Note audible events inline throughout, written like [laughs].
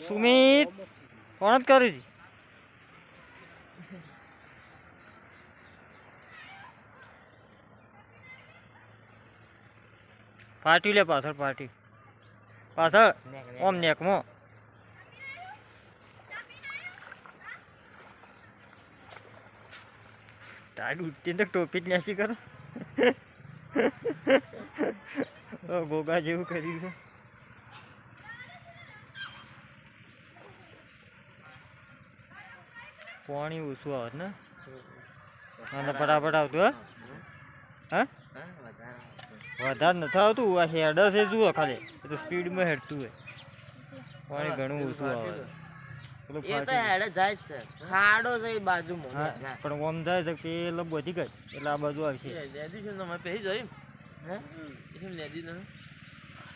સુમિત કોણ જ કરી હતી પાર્ટી લે પાછળ પાર્ટી પાછળ ઓમ નેકમાં તારી ઉઠતી તો ટોપી જ નાસી કરો [laughs] ઓ ગોગા જેવું કર્યું છે પાણી ઓછું આવે ને? અને ફટાફટ આવતું હે. હા? વધારે નથી આવતું આ હેડ છે જુઓ ખાલી. એ તો સ્પીડમાં હેડતું હોય. પાણી ઘણું ઓછું આવે. એ છે. એ પણ ઓમ જાય તો પેલો બધી ગઈ. એટલે આ બાજુ આવશે છે.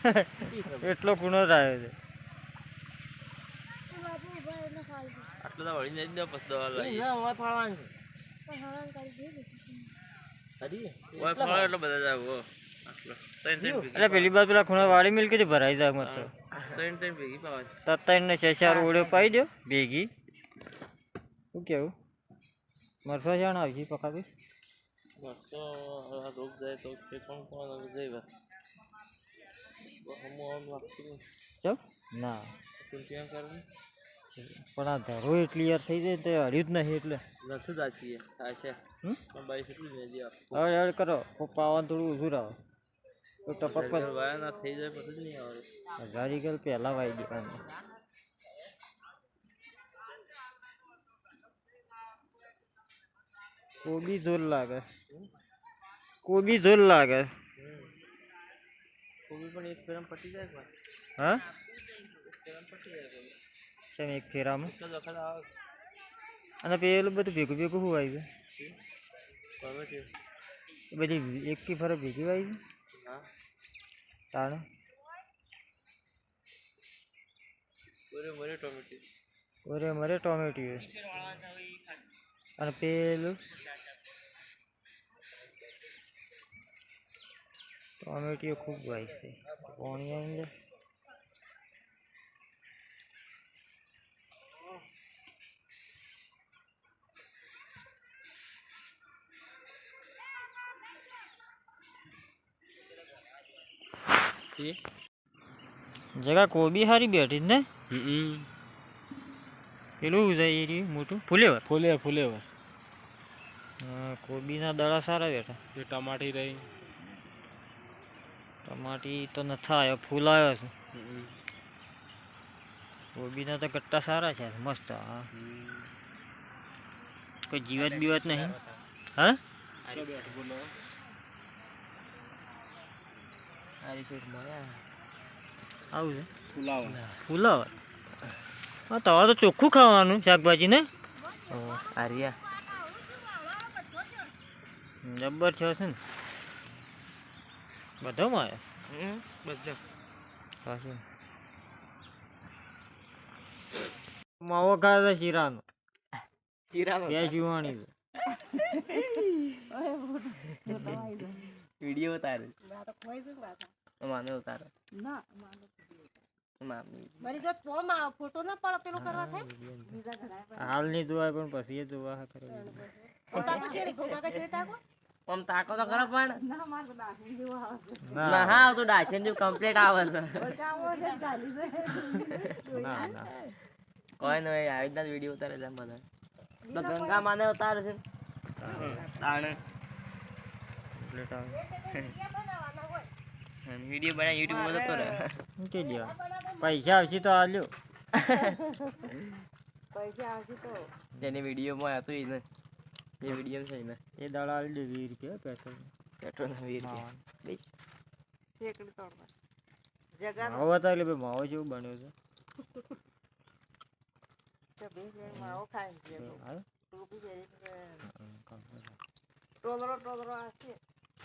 [laughs] એટલો ખૂણો આવ્યો છે. આટલો તો વળી લેદી દો પછી દવા લઈ ના ઓય ફાળવાનું છે હરી ઓય ફાળો એટલો બધા જાય ઓ આટલો ત્રણ ત્રણ ભેગી એટલે પેલી બાજુ પેલા ખૂણા વાળી મિલકી થી ભરાઈ જાય મત ત્રણ ત્રણ ભેગી પાવા તત્તાઈને ને શેષાર ઓળે પાઈ દો ભેગી શું કેવું મરસા જાણ આવશે પકાવી બસ તો આ રોગ જાય તો કે કોણ કોણ જાય બસ હમો આમ લાગતું નહીં ચમ ના તું ત્યાં કરે પણ આ ધરો એટલી યાર થઈ જાય ને તો હળ્યું જ નહીં એટલે નથી જાચી આ છે હમ પણ બાઈ કેટલી લેદી આપ હવે હળ કરો કોઈ પાવાનું થોડું ઓછું રહો તો ટપક પર વાયા ના થઈ જાય પછી જ નહીં આવે હજારી ગલ પહેલા વાઈ દેવાનું કોબી જોર લાગે કોબી જોર લાગે કોબી પણ એક ફેરમ પટી જાય પણ હા એક ફેરમ પટી જાય કોબી છે એક ફેરામાં એટલો વખત આવે અને પેલું બધું ભેગું ભેગું શું આવી ગમે તે એ બધી એક કી ફરક ભેગી આવી હા તાણે બોરે બોરે ટોમેટી ઓરે મરે ટોમેટી અને પેલું ટોમેટીઓ ખૂબ વાય છે પાણી આવી જાય જગા કોબી હારી બેઠી જ ને? હમ પેલું જાય એ મોટું ફુલેવર? ફુલેવર ફુલેવર. હા, કોબીના દડા સારા બેઠા. એ ટમાટી રહી. ટમાટી તો નથી આવ્યો ફૂલ આવ્યો છે. કોબીના તો કટ્ટા સારા છે મસ્ત હા. કોઈ જીવત બીવત નહીં. હા? આરી પેટ મળ્યા આવું છે? ફુલાવર. ફુલાવર? હા તમારે તો ચોખ્ખું ખાવાનું શાકભાજી ને આર્યા. જબ્બર છે છે ને? બધામાં મારે બધો. પાછું માવો ખાતા શીરાનો. શીરાનો બે શિવાણી [laughs] વીડિયો ઉતારે માને ઉતારે મામી મારી જો તો માં ફોટો ના પાડો પેલો કરવા થાય? હાલ નહીં જોવાય પણ પછી એ જોવા હા તાકો આમ તાકો? તો ખરા પણ. ના માર તો દાખલ જેવો આવે ના. હા તું ડાશન જેવું કમ્પ્લીટ આવે છે. [laughs] ના ના. કોઈ નહીં આવી રીતના વીડિયો ઉતારે છે બધા. તો ગંગા માને ઉતારે છે તાણે. કમ્પ્લીટ આવે. વીડિયો બનાવી યુટ્યુબમાં જતો રહે. મૂકી દેવા? પૈસા આવશે તો આલ્યો. [laughs] પૈસા આવશે તો. જેને વિડીયોમાં હતું એને. એ વીડિયો છે એને. એ દાડા આલી દે વીર રૂપિયા પેટ્રોલ. પેટ્રોલ ના વીર કે. બેસ. સેકડ તોડવા જગા માવો તો લે ભાઈ માવો જેવું બન્યો છે. તો બે બે માવો ખાય છે ટોલરો ટોલરો નો આ તો